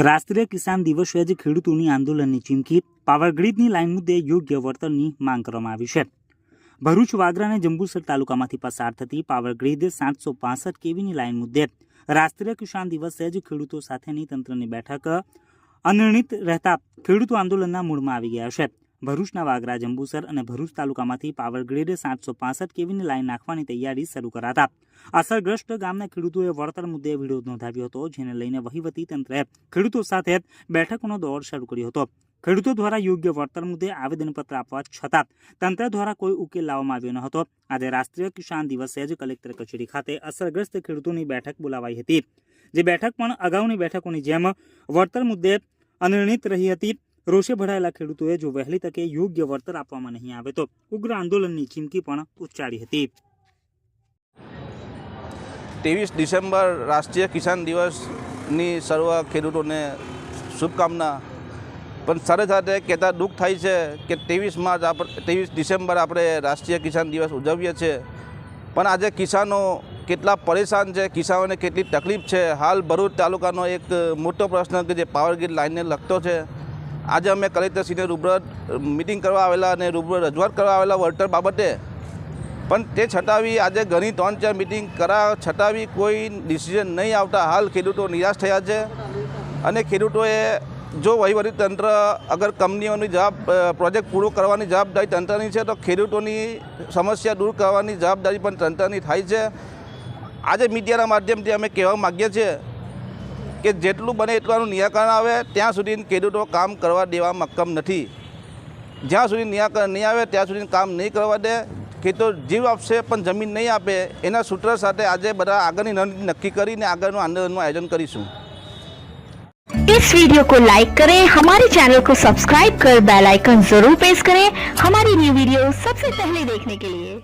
રાષ્ટ્રીય કિસાન દિવસે આજે ખેડૂતોની આંદોલનની ચીમકી પાવરગ્રીડની લાઇન મુદ્દે યોગ્ય વળતરની માંગ કરવામાં આવી છે. ભરૂચ, વાગરા અને જંબુસર તાલુકામાંથી પસાર થતી પાવરગ્રીડ સાતસો પાસઠ કેવીની લાઇન મુદ્દે રાષ્ટ્રીય કિસાન દિવસે જ ખેડૂતો સાથેની તંત્રની બેઠક અનિર્ણિત રહેતા ખેડૂતો આંદોલનના મૂળમાં આવી ગયા છે. ભરૂચના વાગરા, જંબુસર અને ભરૂચ તાલુકામાંથી પાવરગ્રીડ સાતસો પાસઠ કેવીની લાઇન નાખવાની તૈયારી શરૂ કરાતા. અસરગ્રસ્ત ગામના ખેડૂતોએ વળતર મુદ્દે વિરોધ નોંધાવ્યો હતો, જેને લઈને વહીવટી તંત્રએ ખેડૂતો સાથે બેઠકોનો દોર શરૂ કર્યો હતો. ખેડૂતો દ્વારા યોગ્ય વળતર મુદ્દે આવેદનપત્ર આપવા છતાં તંત્ર દ્વારા કોઈ ઉકેલ લાવવામાં આવ્યો ન હતો. આજે રાષ્ટ્રીય કિસાન દિવસે જ કલેક્ટર કચેરી ખાતે અસરગ્રસ્ત ખેડૂતોની બેઠક બોલાવાઈ હતી. જે બેઠક પણ અગાઉની બેઠકોની જેમ વળતર મુદ્દે અનિર્ણિત રહી હતી. રોષે ભરાયેલા ખેડૂતોએ જો વહેલી તકે યોગ્ય વળતર આપવામાં નહીં આવે તો ઉગ્ર આંદોલનની ચીમકી પણ ઉચ્ચારી હતી. ત્રેવીસ ડિસેમ્બર રાષ્ટ્રીય કિસાન દિવસની સર્વ ખેડૂતોને શુભકામના. પણ સાથે સાથે કહેતા દુઃખ થાય છે કે ત્રેવીસ માર્ચ આપણે, ત્રેવીસ ડિસેમ્બર આપણે રાષ્ટ્રીય કિસાન દિવસ ઉજવીએ છીએ. પણ આજે કિસાનો કેટલા પરેશાન છે, કિસાનોને કેટલી તકલીફ છે. હાલ ભરૂચ તાલુકાનો એક મોટો પ્રશ્ન કે જે પાવર ગ્રીડ લાઇનને લગતો છે. આજે અમે કલેક્ટરશ્રીને રૂબરૂ મિટિંગ કરવા આવેલા અને રૂબરૂ રજૂઆત કરવા આવેલા વળતર બાબતે. પણ તે છતાં આજે ઘણી ત્રણ ચાર મિટિંગ કરા છતાં કોઈ ડિસિઝન નહીં આવતા. હાલ ખેડૂતો નિરાશ થયા છે. અને ખેડૂતોએ જો તંત્ર અગર કંપનીઓની જવાબ પ્રોજેક્ટ પૂરો કરવાની જવાબદારી તંત્રની છે, તો ખેડૂતોની સમસ્યા દૂર કરવાની જવાબદારી પણ તંત્રની થાય છે. આજે મીડિયાના માધ્યમથી અમે કહેવા માગીએ છીએ કે જેટલું બને એટલું નિરાકરણ આવે ત્યાં સુધી ખેડૂતો કામ કરવા દેવા મક્કમ નથી જ્યાં સુધી નિરાકરણ નહીં આવે ત્યાં સુધી કામ નહીં કરવા દે ખેડૂતો જીવ આપશે પણ જમીન નહીં આપે એના સૂત્ર સાથે આજે બધા આગળની રણનીતિ નક્કી કરીને આગળનું આંદોલનનું આયોજન કરીશું इस वीडियो को लाइक करें हमारे चैनल को सब्सक्राइब कर बेल आइकन जरूर प्रेस करें हमारी न्यू वीडियो सबसे पहले देखने के लिए